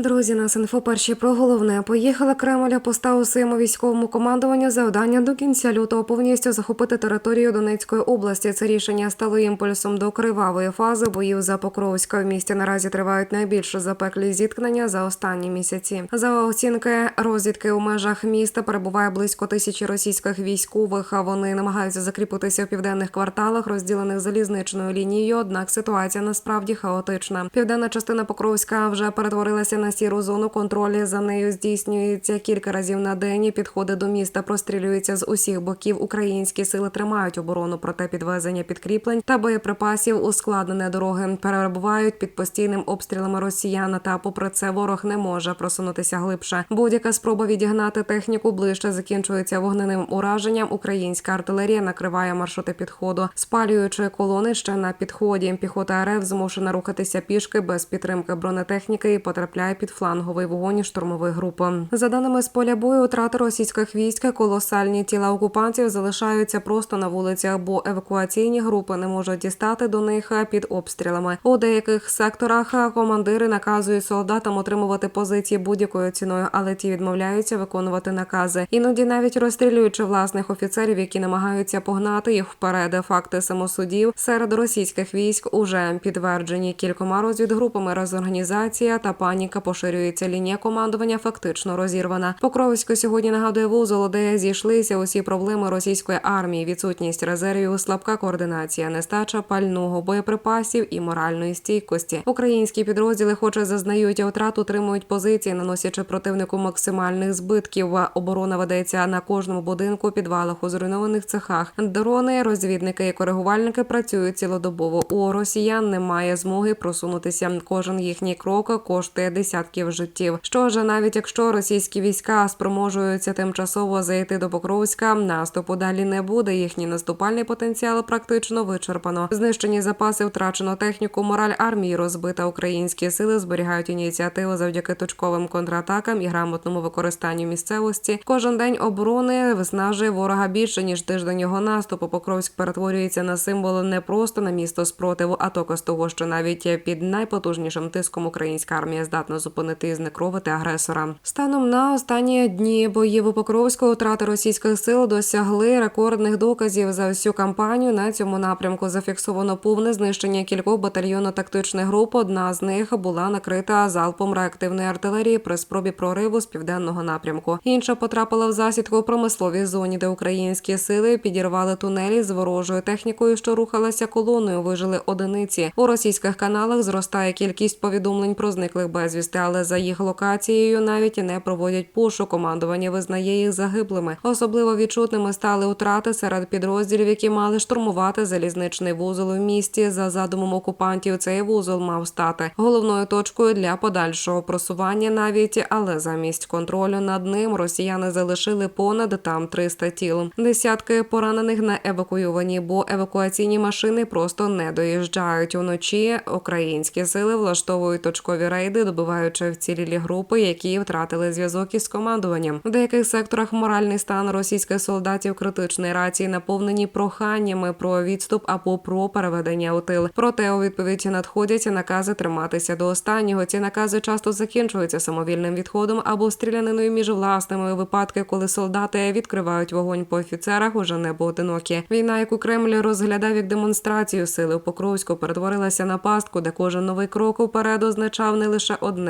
Друзі, нас інфо перші про головне. Поїхала Кремля поставив своєму військовому командуванню завдання до кінця лютого повністю захопити територію Донецької області. Це рішення стало імпульсом до кривавої фази боїв за Покровська. В місті наразі тривають найбільш запеклі зіткнення за останні місяці. За оцінки розвідки у межах міста перебуває близько тисячі російських військових. Вони намагаються закріпитися в південних кварталах, розділених залізничною лінією. Однак ситуація насправді хаотична. Південна частина Покровська вже перетворилася на сіру зону. Контроль за нею здійснюється кілька разів на день. і Підходи до міста прострілюються з усіх боків. Українські сили тримають оборону, проте підвезення підкріплень та боєприпасів ускладнене дороги перебувають під постійним обстрілами росіян. Та попри це ворог не може просунутися глибше. Будь-яка спроба відігнати техніку ближче закінчується вогненим ураженням. Українська артилерія накриває маршрути підходу, спалюючи колони ще на підході. Піхота РФ змушена рухатися пішки без підтримки бронетехніки і потрапляє під фланговий вогонь штурмових груп. За даними з поля бою, втрати російських військ, колосальні тіла окупантів залишаються просто на вулицях, бо евакуаційні групи не можуть дістати до них під обстрілами. У деяких секторах командири наказують солдатам отримувати позиції будь-якою ціною, але ті відмовляються виконувати накази. Іноді навіть розстрілюючи власних офіцерів, які намагаються погнати їх вперед. Факти самосудів серед російських військ уже підтверджені кількома розвідгрупами. Розорганізація та паніка поширюється. Лінія командування фактично розірвана. Покровсько сьогодні нагадує вузол, де зійшлися усі проблеми російської армії: відсутність резервів, слабка координація, нестача пального, боєприпасів і моральної стійкості. Українські підрозділи, хоч і зазнають втрат, утримують позиції, наносячи противнику максимальних збитків. Оборона ведеться на кожному будинку, підвалах у зруйнованих цехах. Дрони, розвідники і коригувальники працюють цілодобово. У росіян немає змоги просунутися. Кожен їхній крок коштує десятків життів. Що ж, навіть якщо російські війська спроможуються тимчасово зайти до Покровська, наступу далі не буде. Їхній наступальний потенціал практично вичерпано. Знищені запаси, втрачено техніку, мораль армії розбита. Українські сили зберігають ініціативу завдяки точковим контратакам і грамотному використанню місцевості. Кожен день оборони виснажує ворога більше ніж тиждень його наступу. Покровськ перетворюється на символ не просто на місто спротиву, а доказ того, що навіть під найпотужнішим тиском українська армія здатна зупинити і знекровити агресора. Станом на останні дні Покровську втрати російських сил досягли рекордних доказів за всю кампанію. На цьому напрямку зафіксовано повне знищення кількох батальйонно-тактичних груп. Одна з них була накрита залпом реактивної артилерії при спробі прориву з південного напрямку. Інша потрапила в засідку у промисловій зоні, де українські сили підірвали тунелі з ворожою технікою, що рухалася колоною. Вижили одиниці. У російських каналах зростає кількість повідомлень про зниклих безвісти, але за їх локацією навіть не проводять пошук. Командування визнає їх загиблими. Особливо відчутними стали втрати серед підрозділів, які мали штурмувати залізничний вузол у місті. За задумом окупантів цей вузол мав стати головною точкою для подальшого просування, навіть але замість контролю над ним росіяни залишили понад там 300 тіл. Десятки поранених не евакуйовані, бо евакуаційні машини просто не доїжджають уночі. Українські сили влаштовують точкові рейди, добиваючи вцілілі групи, які втратили зв'язок із командуванням. В деяких секторах моральний стан російських солдатів критичний рації наповнені проханнями про відступ або про переведення у тил. Проте у відповідь надходять накази триматися до останнього. Ці накази часто закінчуються самовільним відходом або стріляниною між власними випадки, коли солдати відкривають вогонь по офіцерах, уже не поодинокі. Війна, яку Кремль розглядав як демонстрацію сили у Покровську, перетворилася на пастку, де кожен новий крок уперед означав не лише одне